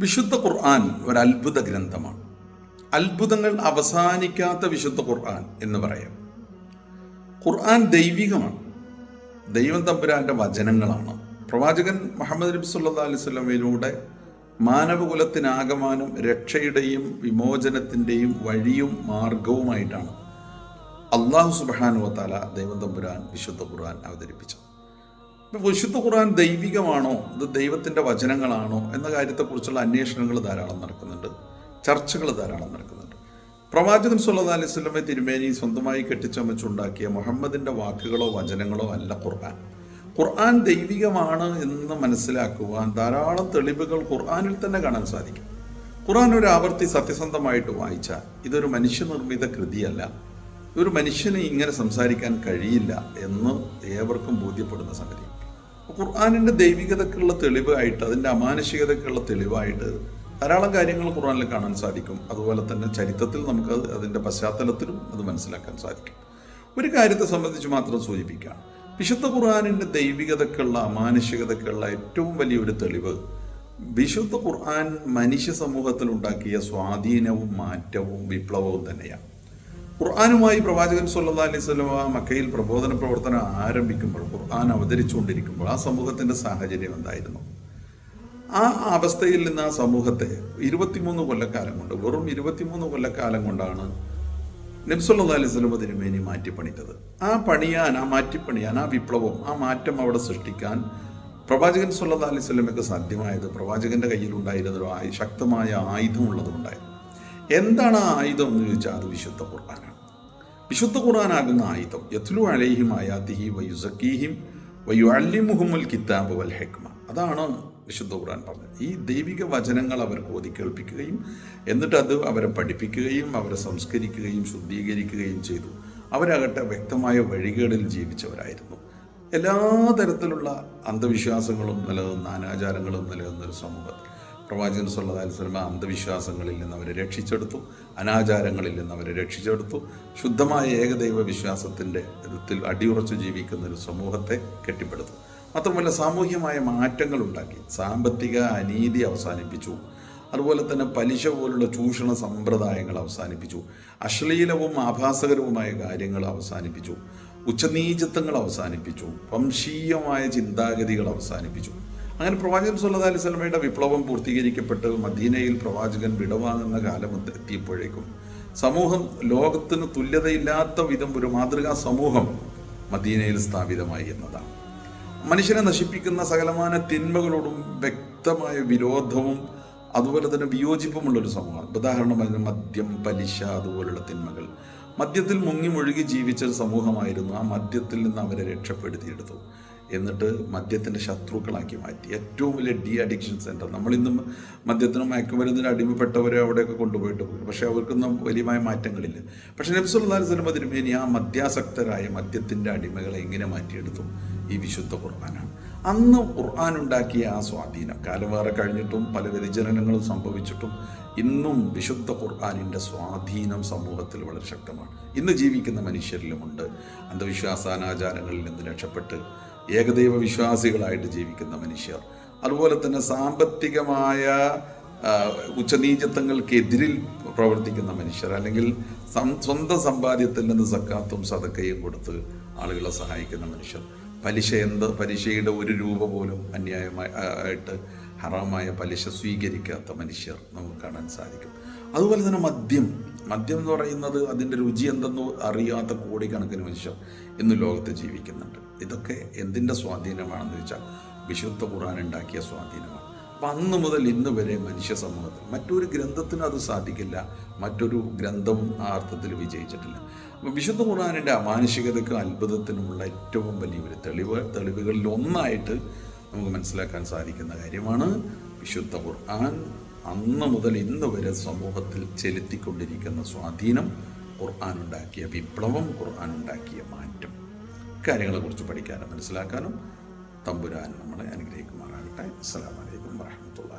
വിശുദ്ധ ഖുർആൻ ഒരു അത്ഭുത ഗ്രന്ഥമാണ്. അത്ഭുതങ്ങൾ അവസാനിക്കാത്ത വിശുദ്ധ ഖുർആൻ എന്ന് പറയാം. ഖുർആൻ ദൈവികമാണ്. ദൈവം തമ്പുരാന്റെ വചനങ്ങളാണ്. പ്രവാചകൻ മുഹമ്മദ് നബി സല്ലാ അലൈഹി സ്വലമയിലൂടെ മാനവകുലത്തിനാകമാനം രക്ഷയുടെയും വിമോചനത്തിന്റെയും വഴിയും മാർഗവുമായിട്ടാണ് അള്ളാഹു സുബാനുവത്താല ദൈവം തമ്പുരാൻ വിശുദ്ധ ഖുർആൻ അവതരിപ്പിച്ചത്. വിശുദ്ധ ഖുർആൻ ദൈവികമാണോ? ഇത് ദൈവത്തിന്റെ വചനങ്ങളാണോ? എന്ന കാര്യത്തെക്കുറിച്ചുള്ള അന്വേഷണങ്ങൾ ധാരാളം നടക്കുന്നുണ്ട്. ചർച്ചകൾ ധാരാളം നടക്കുന്നുണ്ട്. പ്രവാചകൻ സുല്ലാ അലൈഹി സ്വലമെ തിരുമേനി സ്വന്തമായി കെട്ടിച്ചമച്ചുണ്ടാക്കിയ മുഹമ്മദിന്റെ വാക്കുകളോ വചനങ്ങളോ അല്ല ഖുർആൻ. ഖുർആൻ ദൈവികമാണ് എന്ന് മനസ്സിലാക്കുവാൻ ധാരാളം തെളിവുകൾ ഖുർആനിൽ തന്നെ കാണാൻ സാധിക്കും. ഖുർആൻ ഒരു ആവർത്തി സത്യസന്ധമായിട്ട് വായിച്ചാൽ ഇതൊരു മനുഷ്യനിർമ്മിത കൃതിയല്ല. ഒരു മനുഷ്യന് ഇങ്ങനെ സംസാരിക്കാൻ കഴിയില്ല എന്ന് ഏവർക്കും ബോധ്യപ്പെടുന്ന സംഗതി ഖുർആാനിന്റെ ദൈവികതക്കുള്ള തെളിവായിട്ട് അതിന്റെ അമാനുഷികതക്കുള്ള തെളിവായിട്ട് ധാരാളം കാര്യങ്ങൾ ഖുർആാനിൽ കാണാൻ സാധിക്കും. അതുപോലെ തന്നെ ചരിത്രത്തിൽ നമുക്ക് അതിന്റെ പശ്ചാത്തലത്തിലും അത് മനസ്സിലാക്കാൻ സാധിക്കും. ഒരു കാര്യത്തെ സംബന്ധിച്ച് മാത്രം സൂചിപ്പിക്കാം വിശുദ്ധ ഖുർആാനിന്റെ ദൈവികതക്കുള്ള അമാനുഷികതക്കുള്ള ഏറ്റവും വലിയൊരു തെളിവ് വിശുദ്ധ ഖുർആൻ മനുഷ്യ സമൂഹത്തിൽ ഉണ്ടാക്കിയ സ്വാധീനവും മാറ്റവും വിപ്ലവവും തന്നെയാണ്. ഖുർആാനുമായി പ്രവാചകൻ സല്ലാ അലൈഹി സ്വലമ മക്കയിൽ പ്രബോധന പ്രവർത്തനം ആരംഭിക്കുമ്പോൾ ഖുർആൻ അവതരിച്ചുകൊണ്ടിരിക്കുമ്പോൾ ആ സമൂഹത്തിന്റെ സാഹചര്യം എന്തായിരുന്നു? ആ അവസ്ഥയിൽ നിന്ന് ആ സമൂഹത്തെ ഇരുപത്തിമൂന്ന് കൊല്ലക്കാലം കൊണ്ട് വെറും ഇരുപത്തിമൂന്ന് കൊല്ലക്കാലം കൊണ്ടാണ് നബ്സുല്ലാ അലൈഹി സ്വലമ തിരുമേനി മാറ്റിപ്പണിത്തത്. ആ പണിയാൻ ആ മാറ്റിപ്പണിയാൻ ആ വിപ്ലവം ആ മാറ്റം അവിടെ സൃഷ്ടിക്കാൻ പ്രവാചകൻ സല്ലാ അലൈഹി സ്വലമയ്ക്ക് സാധ്യമായത് പ്രവാചകന്റെ കയ്യിലുണ്ടായിരുന്ന ഒരു ശക്തമായ ആയുധം ഉള്ളതുകൊണ്ടായിരുന്നു എന്താണ് ആ ആയുധം എന്ന് ചോദിച്ചാൽ അത് വിശുദ്ധ ഖുർആനാണ്. വിശുദ്ധ ഖുർആനാകുന്ന ആയുധം. യത്ലു അലൈഹിം ആയാത്തിഹി വയുസക്കീഹിം വയു അല്ലിമുഹുമുൽ കിതാബ് വൽ ഹെക്മ. അതാണ് വിശുദ്ധ ഖുർആൻ പറഞ്ഞത്. ഈ ദൈവിക വചനങ്ങൾ അവർക്ക് ഓതി കേൾപ്പിക്കുകയും എന്നിട്ട് അത് അവരെ പഠിപ്പിക്കുകയും അവരെ സംസ്കരിക്കുകയും ശുദ്ധീകരിക്കുകയും ചെയ്തു. അവരാകട്ടെ വ്യക്തമായ വഴികളിൽ ജീവിച്ചവരായിരുന്നു. എല്ലാ തരത്തിലുള്ള അന്ധവിശ്വാസങ്ങളും നിലനിന്ന അനാചാരങ്ങളും നിലനിന്നൊരു സമൂഹത്തിൽ പ്രവാചകൻ സല്ലാ അലിസ്ലമ അന്ധവിശ്വാസങ്ങളിൽ നിന്ന് അവരെ രക്ഷിച്ചെടുത്തു അനാചാരങ്ങളിൽ നിന്ന് അവരെ രക്ഷിച്ചെടുത്തു. ശുദ്ധമായ ഏകദൈവ വിശ്വാസത്തിന്റെ ഇതിൽ അടിയുറച്ചു ജീവിക്കുന്ന ഒരു സമൂഹത്തെ കെട്ടിപ്പടുത്തു. മാത്രമല്ല സാമൂഹ്യമായ മാറ്റങ്ങൾ ഉണ്ടാക്കി സാമ്പത്തിക അനീതി അവസാനിപ്പിച്ചു. അതുപോലെ തന്നെ പലിശ പോലുള്ള ചൂഷണ സമ്പ്രദായങ്ങൾ അവസാനിപ്പിച്ചു. അശ്ലീലവും ആഭാസകരവുമായ കാര്യങ്ങൾ അവസാനിപ്പിച്ചു. ഉച്ചനീചത്വങ്ങൾ അവസാനിപ്പിച്ചു. വംശീയമായ ചിന്താഗതികൾ അവസാനിപ്പിച്ചു. അങ്ങനെ പ്രവാചകൻ സല്ലാ അലൈഹി സ്വലമയുടെ വിപ്ലവം പൂർത്തീകരിക്കപ്പെട്ട് മദീനയിൽ പ്രവാചകൻ വിടവാങ്ങുന്ന കാലം എത്തിയപ്പോഴേക്കും. സമൂഹം ലോകത്തിന് തുല്യതയില്ലാത്ത വിധം ഒരു മാതൃകാ സമൂഹം മദീനയിൽ സ്ഥാപിതമായി എന്നതാണ്. മനുഷ്യനെ നശിപ്പിക്കുന്ന സകലമാന തിന്മകളോടും വ്യക്തമായ വിരോധവും അതുപോലെ തന്നെ വിയോജിപ്പുമുള്ള ഒരു സമൂഹം ഉദാഹരണമായി മദ്യം പലിശ അതുപോലുള്ള തിന്മകൾ. മദ്യത്തിൽ മുങ്ങി മുഴുകി ജീവിച്ച ഒരു സമൂഹമായിരുന്നു. ആ മദ്യത്തിൽ നിന്ന് അവരെ രക്ഷപ്പെടുത്തിയെടുത്തു. എന്നിട്ട് മദ്യത്തിന്റെ ശത്രുക്കളാക്കി മാറ്റി. ഏറ്റവും വലിയ ഡി അഡിക്ഷൻ സെന്റർ നമ്മളിന്നും മദ്യത്തിനും മയക്കുമരുന്നിനും അടിമപ്പെട്ടവരെ അവിടെയൊക്കെ കൊണ്ടുപോയിട്ട് പോകും. പക്ഷേ അവർക്കൊന്നും വലിയ മാറ്റങ്ങളില്ല. പക്ഷേ നബ്സുല്ലാ സ്വലം തിരുമേനി ആ മദ്യാസക്തരായ മദ്യത്തിന്റെ അടിമകളെ എങ്ങനെ മാറ്റിയെടുത്തു? ഈ വിശുദ്ധ ഖുർആനാണ്. അന്ന് ഖുർആൻ ഉണ്ടാക്കിയ ആ സ്വാധീനം കാലം വേറെ കഴിഞ്ഞിട്ടും പല വ്യതിചലനങ്ങളും സംഭവിച്ചിട്ടും ഇന്നും വിശുദ്ധ ഖുർആാനിന്റെ സ്വാധീനം സമൂഹത്തിൽ വളരെ ശക്തമാണ്. ഇന്ന് ജീവിക്കുന്ന മനുഷ്യരിലുമുണ്ട്. അന്ധവിശ്വാസാനാചാരങ്ങളിൽ നിന്ന് രക്ഷപ്പെട്ട് ഏകദൈവ വിശ്വാസികളായിട്ട് ജീവിക്കുന്ന മനുഷ്യർ. അതുപോലെ തന്നെ സാമ്പത്തികമായ ഉച്ചനീചത്വങ്ങൾക്കെതിരിൽ പ്രവർത്തിക്കുന്ന മനുഷ്യർ. അല്ലെങ്കിൽ സ്വന്തം സമ്പാദ്യത്തിൽ നിന്ന് സക്കാത്തും സതക്കയും കൊടുത്ത് ആളുകളെ സഹായിക്കുന്ന മനുഷ്യർ. പലിശ എന്ത് പലിശയുടെ ഒരു രൂപ പോലും അന്യായമായി ആയിട്ട് ഹറാമായ പലിശ സ്വീകരിക്കാത്ത മനുഷ്യർ നമുക്ക് കാണാൻ സാധിക്കും. അതുപോലെ തന്നെ മദ്യം. മദ്യം എന്ന് പറയുന്നത് അതിന്റെ രുചി എന്തെന്ന് അറിയാത്ത കോടിക്കണക്കിന് മനുഷ്യർ ഇന്ന് ലോകത്ത് ജീവിക്കുന്നുണ്ട്. ഇതൊക്കെ എന്തിന്റെ സ്വാധീനമാണെന്ന് വെച്ചാൽ വിശുദ്ധ ഖുർആൻ ഉണ്ടാക്കിയ സ്വാധീനമാണ്. അപ്പം അന്ന് മുതൽ ഇന്ന് വരെ മനുഷ്യ സമൂഹത്തിൽ മറ്റൊരു ഗ്രന്ഥത്തിനും അത് സാധിക്കില്ല. മറ്റൊരു ഗ്രന്ഥം ആ അർത്ഥത്തിൽ വിജയിച്ചിട്ടില്ല. അപ്പം വിശുദ്ധ ഖുർആാനിന്റെ അമാനുഷികതയ്ക്കും അത്ഭുതത്തിനുമുള്ള ഏറ്റവും വലിയൊരു തെളിവ് തെളിവുകളിൽ ഒന്നായിട്ട് നമുക്ക് മനസ്സിലാക്കാൻ സാധിക്കുന്ന കാര്യമാണ് വിശുദ്ധ ഖുർആൻ അന്ന് മുതൽ ഇന്ന് വരെ സമൂഹത്തിൽ ചെലുത്തിക്കൊണ്ടിരിക്കുന്ന സ്വാധീനം ഖുർആൻ ഉണ്ടാക്കിയ വിപ്ലവം ഖുർആൻ ഉണ്ടാക്കിയ മാറ്റം. കാര്യങ്ങളെക്കുറിച്ച് പഠിക്കാനും മനസ്സിലാക്കാനും തമ്പുരാൻ നമ്മളെ അനുഗ്രഹിക്കുമാറാകട്ടെ. അസ്സാം വലൈക്കും വാഹമത്തല്ലാഹി